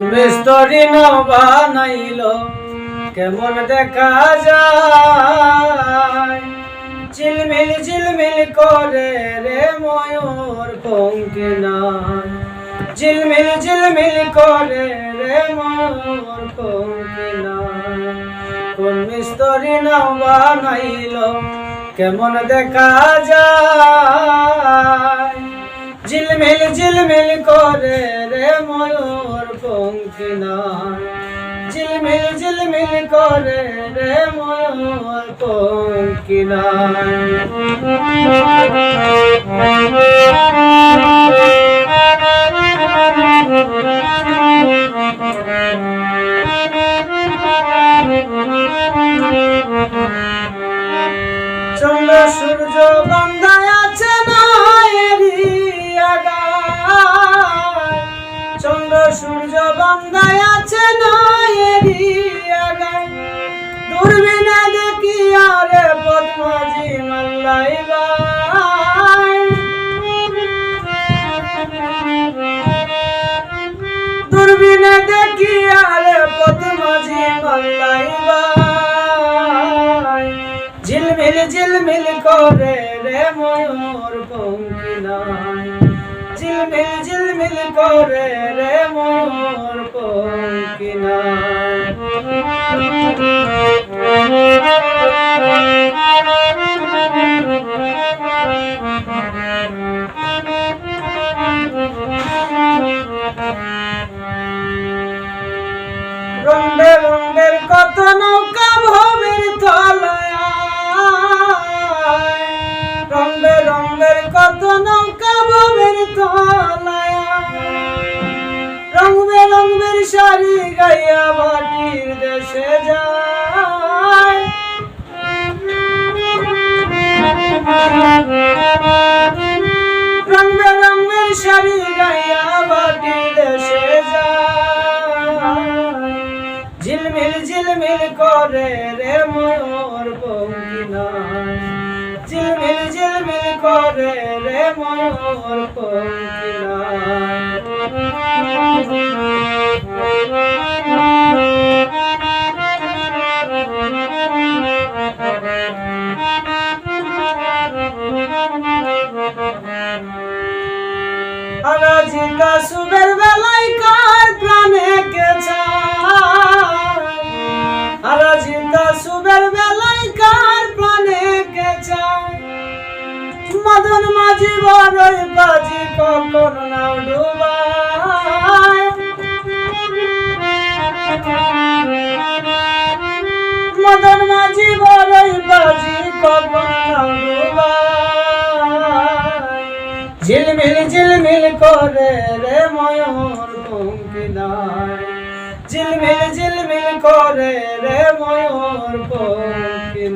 মিস্তরি বানাইল কেমন দেখা যায়? ঝিলমিল ঝিলমিল করে রে ময়ূর পঙ্কি নাই। ঝিলমিল ঝিলমিল করে রে ময়ূর পঙ্কি নাই। কোন মিস্তরি বানাইল কেমন দেখা যায়? ঝিলমিল ঝিলমিল করে রে ময়ূর পঙ্কি নাই ঝিলমিল ঝিলমিল করে রে ময়ূর পঙ্কি চন্দ্র সূর্য বান্ধায় সূর্য বান্ধায় আছে নয়েরিয়াগায় দূরবীনে দেখি আরে পদ্মজি মাল্লাই দূরবীনে দেখি আরে পদ্মজি মাল্লাই ঝিলমিল ঝিলমিল করে রে ময়ূর পঙ্কি নাই ঝিলমিল ঝিলমিল করে রে ময়ূর পঙ্কি নাই রঙ্গে রঙ্গের কত নৌকা ভবের তলায়। রঙ্গে রঙ্গের কত নৌকা ভবের তলায়। রং বেরঙ্গের শাড়ি গাইয়া মাটির দেশে যায়। রং বেরঙ্গের শাড়ি গাইয়া মাটির দেশে যায়। ঝিলমিল ঝিলমিল করে রে ময়ূর পঙ্কি নাই ঝিলমিল ঝিলমিল করে রে ময়ূর পঙ্কি মদন মাঝি বড়ই বাজি কখন নাও ডুবায়। মদন মাঝি বড়ই বাজি কখন ডুবায়। ঝিলমিল ঝিলমিল করে রে ময়ূর পঙ্কি নাই ঝিলমিল ঝিলমিল করে রে ময়ূর পঙ্কি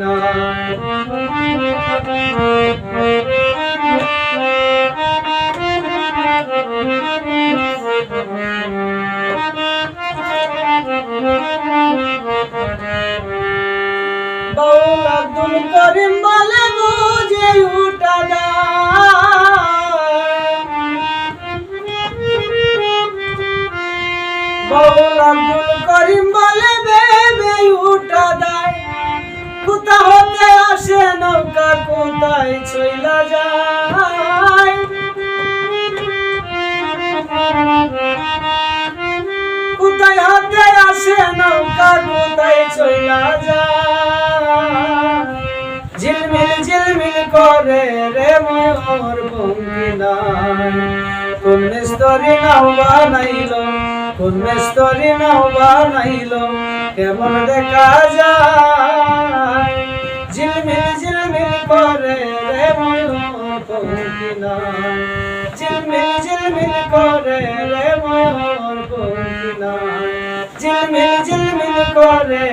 আব্দুল করিম বলে, বেবে, উঠা দেয় কোথা হতে আসে নৌকা, কোথায় চইলা যায়? কোথায় হাতে আসে নৌকা, কোথায় চইলা যায়? ঝিলমিল ঝিলমিল করে রে ময়ূর ভঙ্গি নাই কোন মিস্তরি নাও বানাইল কোন মিস্তরি নাও বানাইল কেমন দেখা যায়? ঝিলমিল ঝিলমিল করে রে ময়ূর নাই ঝিলমিল ঝিলমিল করে রে ময়ূর নাই ঝিলমিল ঝিলমিল করে